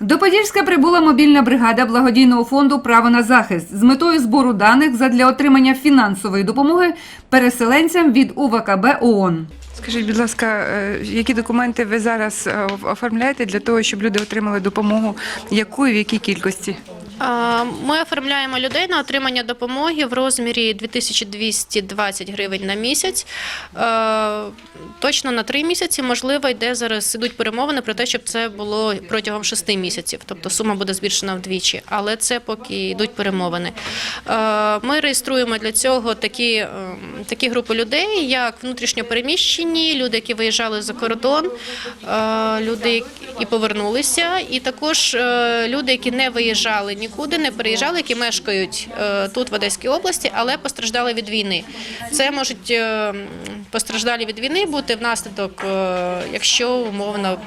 До Подільська прибула мобільна бригада благодійного фонду Право на захист з метою збору даних задля отримання фінансової допомоги переселенцям від УВКБ ООН. Скажіть, будь ласка, е, які документи ви зараз е, оформляєте для того, щоб люди отримали допомогу? Яку і в якій кількості? Ми оформляємо людей на отримання допомоги в розмірі 2220 гривень на місяць. Точно на три місяці, можливо, йде зараз ідуть перемовини про те, щоб це було протягом шести місяців. Тобто сума буде збільшена вдвічі, але це поки йдуть перемовини. Ми реєструємо для цього такі, е, такі групи людей, як внутрішньопереміщені, люди, які виїжджали за кордон, е, люди і повернулися, і також е, люди, які не виїжджали нікуди, не переїжджали, які мешкають е, тут в Одеській області, але постраждали від війни. Це можуть постраждалі від війни бути внаслідок, якщо умовно.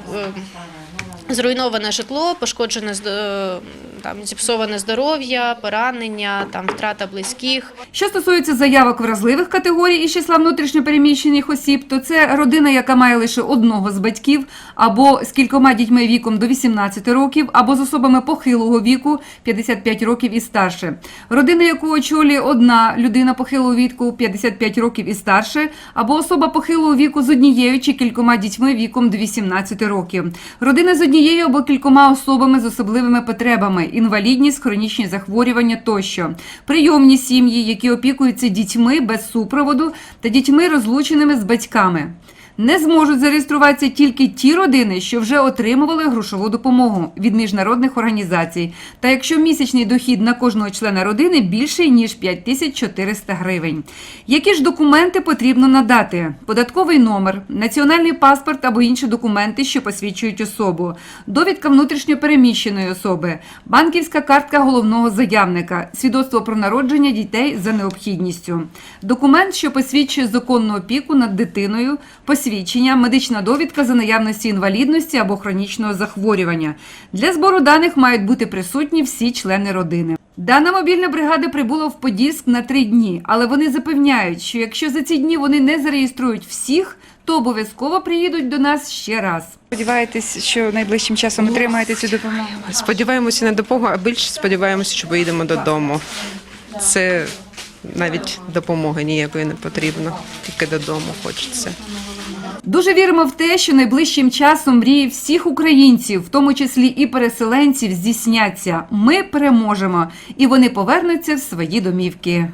Зруйноване житло, пошкоджене е, там зіпсоване здоров'я, поранення, там втрата близьких. Що стосується заявок вразливих категорій із числа внутрішньопереміщених осіб, то це родина, яка має лише одного з батьків, або з кількома дітьми віком до 18 років, або з особами похилого віку 55 років і старше. Родина, яку очолює одна людина похилого віку 55 років і старше, або особа похилого віку з однією чи кількома дітьми віком до 18 років. Родина з однією або кількома особами з особливими потребами, інвалідність, хронічні захворювання тощо. Прийомні сім'ї, які опікуються дітьми без супроводу та дітьми, розлученими з батьками. Не зможуть зареєструватися тільки ті родини, що вже отримували грошову допомогу від міжнародних організацій, та якщо місячний дохід на кожного члена родини більший ніж 5400 гривень. Які ж документи потрібно надати? Податковий номер, національний паспорт або інші документи, що посвідчують особу, довідка внутрішньопереміщеної особи, банківська картка головного заявника, свідоцтво про народження дітей за необхідністю, документ, що посвідчує законну опіку над дитиною, посвідчення, медична довідка за наявності інвалідності або хронічного захворювання. Для збору даних мають бути присутні всі члени родини. Дана мобільна бригада прибула в Подільськ на три дні, але вони запевняють, що якщо за ці дні вони не зареєструють всіх, то обов'язково приїдуть до нас ще раз. Сподіваєтесь, що найближчим часом отримаєте цю допомогу? Сподіваємося на допомогу, а більше сподіваємося, що поїдемо додому. Це навіть допомоги ніякої не потрібно, тільки додому хочеться. Дуже віримо в те, що найближчим часом мрії всіх українців, в тому числі і переселенців, здійсняться. Ми переможемо, і вони повернуться в свої домівки.